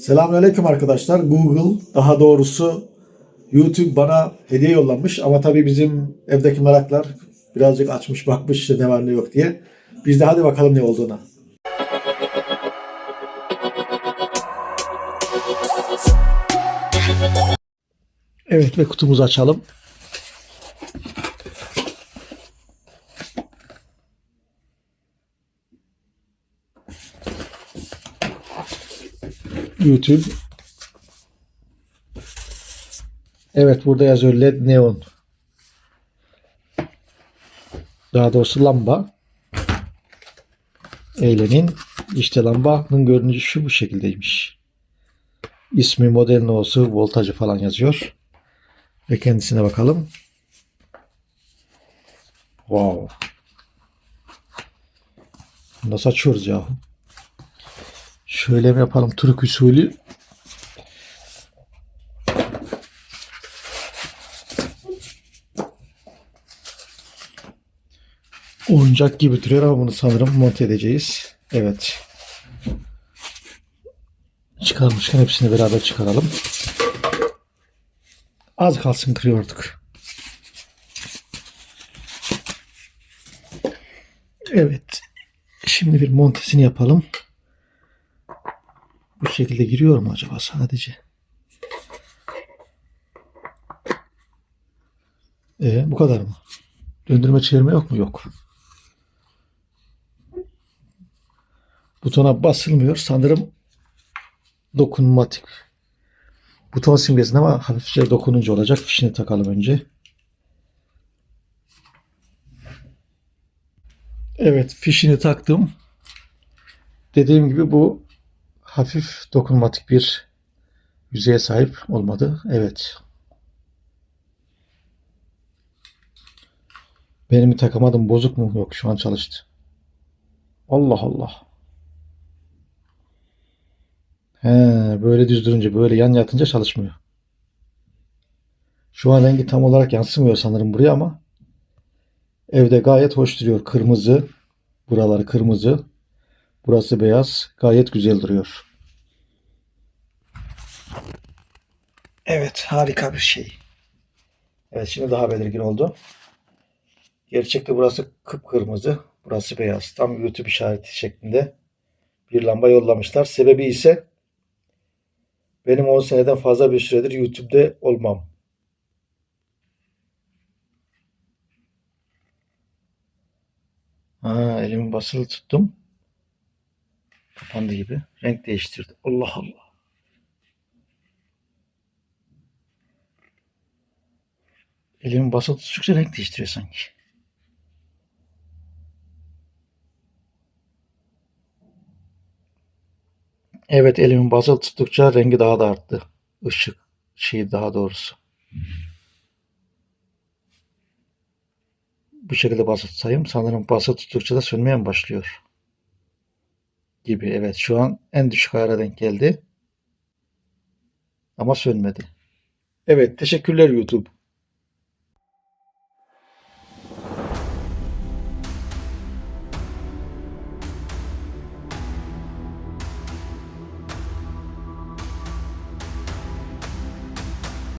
Selamünaleyküm arkadaşlar. Google daha doğrusu YouTube bana hediye yollamış ama tabii bizim evdeki meraklar birazcık açmış bakmış işte ne var ne yok diye. Biz de hadi bakalım ne olduğuna. Evet ve kutumuzu açalım. YouTube. Evet burada yazıyor LED neon. Daha doğrusu lamba. Eğlenin. İşte lambanın görünüşü bu şekildeymiş. İsmi, model no'su, voltajı falan yazıyor. Ve kendisine bakalım. Wow. Nasıl açıyoruz ya? Şöyle mi yapalım Türk usulü? Oyuncak gibi duruyor ama bunu sanırım monte edeceğiz. Evet. Çıkarmışken hepsini beraber çıkaralım. Az kalsın kırıyorduk. Evet. Şimdi bir montesini yapalım. Bu şekilde giriyor mu acaba sadece? Ee, bu kadar mı? Döndürme çevirme yok mu? Yok. Butona basılmıyor. Sanırım dokunmatik. Buton simgesine ama hafifçe dokununca olacak. Fişini takalım önce. Evet fişini taktım. Dediğim gibi bu hafif dokunmatik bir yüzeye sahip olmadı. Evet. Benim mi takamadım bozuk mu? Yok şu an çalıştı. Allah Allah. He, böyle düz durunca böyle yan yatınca çalışmıyor. Şu an rengi tam olarak yansımıyor sanırım buraya ama evde gayet hoş duruyor. Kırmızı. Buraları kırmızı. Burası beyaz. Gayet güzel duruyor. Evet harika bir şey. Evet şimdi daha belirgin oldu. Gerçekte burası kıpkırmızı. Burası beyaz. Tam YouTube işareti şeklinde bir lamba yollamışlar. Sebebi ise benim 10 seneden fazla bir süredir YouTube'da olmam. Ha, elimi basılı tuttum. Kapandı gibi. Renk değiştirdi. Allah Allah. Elimi basılı tuttukça renk değiştiriyor sanki. Evet elimi basılı tuttukça rengi daha da arttı. Işık şey daha doğrusu. Bu şekilde basılı tutayım. Sanırım basılı tuttukça da sönmeye mi başlıyor? Gibi. Evet şu an en düşük ayara denk geldi. Ama sönmedi. Evet teşekkürler YouTube.